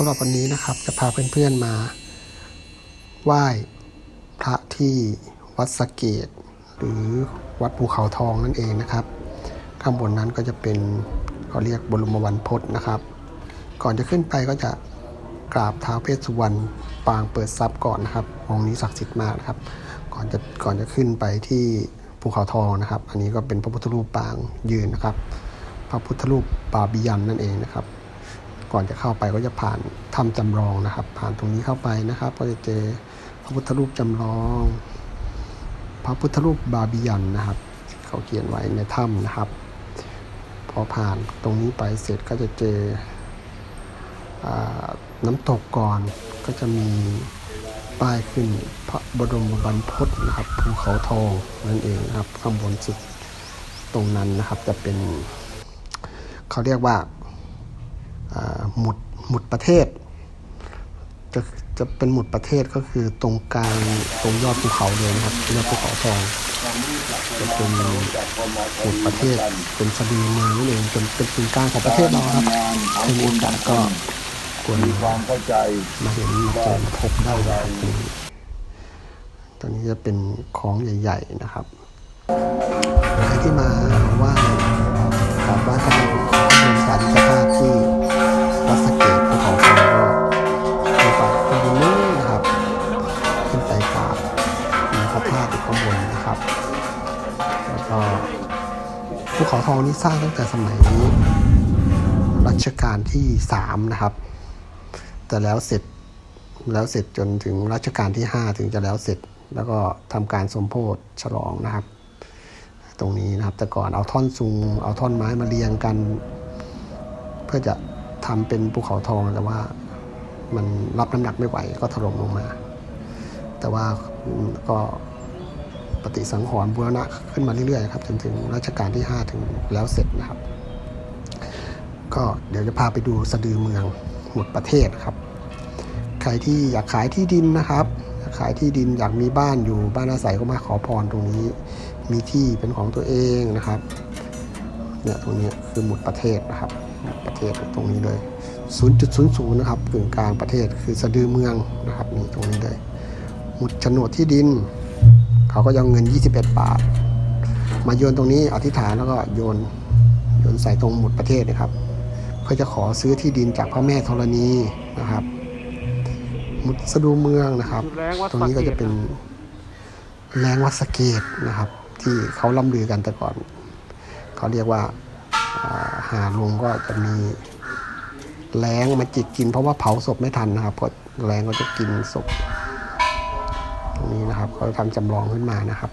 สำหรับวันนี้นะครับจะพาเพื่อนๆมา ไหว้พระที่วัดสะเกต หรือวัดภูเขาทองนั่นเองนะครับ ข้างบนนั้นก็จะเป็นเขาเรียกบรมวันพจน์นะครับ ก่อนจะขึ้นไปก็จะกราบเท้าเพชรสุวรรณปางเปิดทรัพย์ก่อนนะครับองค์นี้ศักดิ์สิทธิ์มากนะครับ ก่อนจะก่อนจะขึ้นไปที่ภูเขาทองนะครับ อันนี้ก็เป็นพระพุทธรูปปางยืนนะครับ พระพุทธรูปปาบิยันนั่นเองนะครับ ก่อนจะเข้าไปก็จะผ่านถ้ำจำลองนะครับ ผ่านตรงนี้เข้าไปนะครับ ก็จะเจอพระพุทธรูปจำลอง พระพุทธรูปบาบิยันนะครับ เขาเขียนไว้ในถ้ำนะครับ พอผ่านตรงนี้ไปเสร็จก็จะเจอน้ำตกก่อนก็จะมีป้ายขึ้นพระบรมบรรพตนะครับภูเขาทองนั่นเองนะครับข้างบนสุดตรงนั้นนะครับจะเป็น เขาเรียกว่า หมุดหมุดประเทศ จะจะเป็นหมุดประเทศก็คือตรงกลางตรงยอดภูเขาเลยนะครับยอดภูเขาทองจะเป็นหมุดประเทศเป็นสะดือเมืองนั่นเองเป็นเป็นศูนย์กลางของประเทศเราครับถ้ามีโอกาสก็ควรความเข้าใจมาเห็นมาเจอมาพบได้เลยครับนี้ตอนนี้จะเป็นของใหญ่ ๆนะครับใครที่มาไหว้กราบไหว้พระ นะครับ แล้วก็ภูเขาทองนี้สร้างตั้งแต่สมัยรัชกาลที่สามนะครับ แต่แล้วเสร็จแล้วเสร็จจนถึงรัชกาลที่ 5 ถึงจะแล้วเสร็จแล้วก็ทำการสมโพธิฉลองนะครับ ตรงนี้นะครับแต่ก่อนเอาท่อนซุง เอาท่อนไม้มาเรียงกัน เพื่อจะทำเป็นภูเขาทองแต่ว่ามันรับน้ำหนักไม่ไหวก็ถล่มลงมา แต่ว่าก็ ปฏิสังขรณ์บูรณะขึ้นมาเรื่อยๆครับจนถึงรัชกาลที่ 5 ถึงแล้วเสร็จนะครับ ก็เดี๋ยวจะพาไปดูสะดือเมืองหมดประเทศครับ ใครที่อยากขายที่ดินนะครับอยากขายที่ดินอยากมีบ้านอยู่บ้านอาศัยก็มาขอพรตรงนี้ มีที่เป็นของตัวเองนะครับเนี่ยตรงนี้คือหมุดประเทศนะครับประเทศตรงนี้เลย 0.00นะครับกึ่งกลางประเทศคือสะดือเมืองนะครับนี่ตรงนี้เลยหมุดโฉนดที่ดิน เขาก็จะเอาเงิน 21 บาท มาโยนตรงนี้อธิษฐานแล้วก็โยนโยนใส่ตรงหมุดประเทศนะครับเพื่อจะขอซื้อที่ดินจากพระแม่ธรณีนะครับ มุสดูเมืองนะครับแรงวัดตรงนี้ก็จะเป็นแรงวัดสะเกตนะครับ ที่เขาล่ำลือกันแต่ก่อน เขาเรียกว่าอ่าหาลงก็จะมีแรงมาจิกกินเพราะว่าเผาศพไม่ทันนะครับเพราะแรงก็จะกินศพ ตรงนี้นะครับเขาทำจำลองขึ้นมานะครับ